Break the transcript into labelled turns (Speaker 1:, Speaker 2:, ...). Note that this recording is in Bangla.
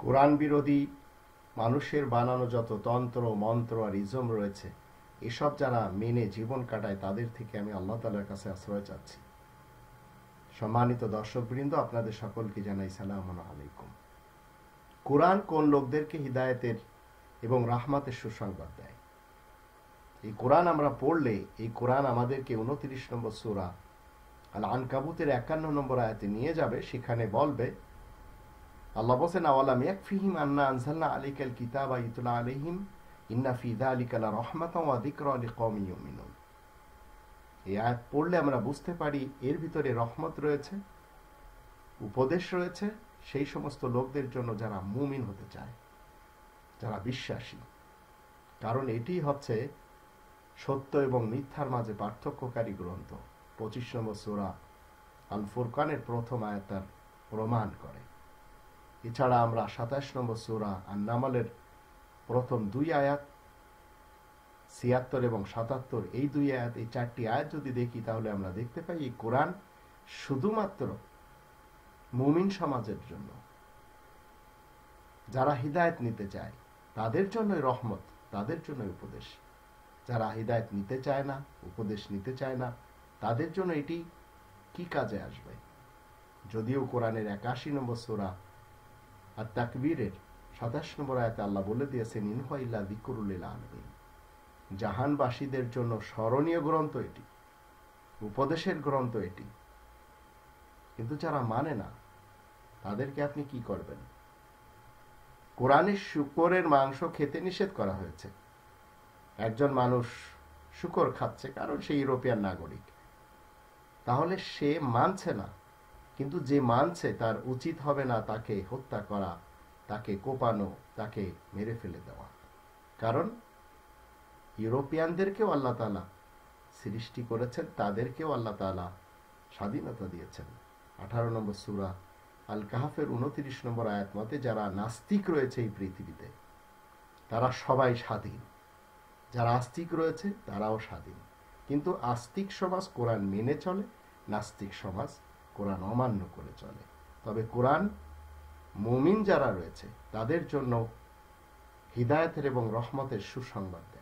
Speaker 1: কোরআন বিরোধী মানুষের বানানো যত তন্ত্র, মন্ত্র আর ইজম রয়েছে, এসব যারা মেনে জীবন কাটায়, তাদের থেকে আমি আল্লাহ তালার কাছে আশ্রয় চাচ্ছি। সম্মানিত দর্শকবৃন্দ, আপনাদের সকলকে জানাই সালাম আলাইকুম। কোরআন কোন লোকদেরকে হৃদায়তের এবং রাহমাতের সুসংবাদ দেয়? এই কোরআন আমরা পড়লে, এই কোরআন আমাদেরকে উনত্রিশ নম্বর সুরা আল আনকাবুতের একান্ন নম্বর আয়াতে নিয়ে যাবে, সেখানে বলবে আল্লাহ বসেন আওয়ালাম আন্না ইন্না এই আয়াত পড়লে আমরা বুঝতে পারি এর ভিতরে রহমত রয়েছে, উপদেশ রয়েছে, সেই সমস্ত লোকদের জন্য যারা মুমিন হতে চায়, যারা বিশ্বাসী। কারণ এটি হচ্ছে সত্য এবং মিথ্যার মাঝে পার্থক্যকারী গ্রন্থ। পঁচিশ নম্বর সোরা আল ফুরকানের প্রথম আয়াত তার প্রমাণ করে। এছাড়া আমরা সাতাশ নম্বর সোরা আর নামালের প্রথম দুই আয়াত, ছিয়াত্তর এবং সাতাত্তর, এই দুই আয়াত, এই চারটি আয়াত যদি দেখি, তাহলে আমরা দেখতে পাই এই কোরআন শুধুমাত্র মুমিন সমাজের জন্য। যারা হৃদায়ত নিতে চায়, তাদের জন্যই রহমত, তাদের জন্য উপদেশ। যারা হৃদায়ত নিতে চায় না, উপদেশ নিতে চায় না, তাদের জন্য এটি কি কাজে আসবে? যদিও কোরআনের একাশি নম্বর সোরা আর তাকবীরের সাতাশ নম্বর আয়তে আল্লাহ বলে দিয়েছেন ইনহা ইল্লা দিকুরুল্লিল আলমিন। জাহানবাসীদের জন্য স্মরণীয় গ্রন্থ এটি, উপদেশের গ্রন্থ এটি। কিন্তু যারা মানে না, তাদেরকে আপনি কি করবেন? কোরআনে শুকরের মাংস খেতে নিষেধ করা হয়েছে। একজন মানুষ শুকর খাচ্ছে, কারণ সে ইউরোপিয়ান নাগরিক। তাহলে সে মানছে না। কিন্তু যে মানছে তার উচিত হবে না তাকে হত্যা করা, তাকে কোপানো, তাকে মেরে ফেলে দেওয়া। কারণ ইউরোপিয়ানদেরকেও আল্লাহ তালা সৃষ্টি করেছেন, তাদেরকেও আল্লাহ তালা স্বাধীনতা দিয়েছেন। আঠারো নম্বর সুরা আল কাহাফের উনত্রিশ নম্বর আয়াত মতে, যারা নাস্তিক রয়েছে এই পৃথিবীতে, তারা সবাই স্বাধীন। যারা আস্তিক রয়েছে, তারাও স্বাধীন। কিন্তু আস্তিক সমাজ কোরআন মেনে চলে, নাস্তিক সমাজ কোরআন অমান্য করে চলে। তবে কোরআন মুমিন যারা রয়েছে, তাদের জন্য হৃদায়তের এবং রহমতের সুসংবাদ দেয়।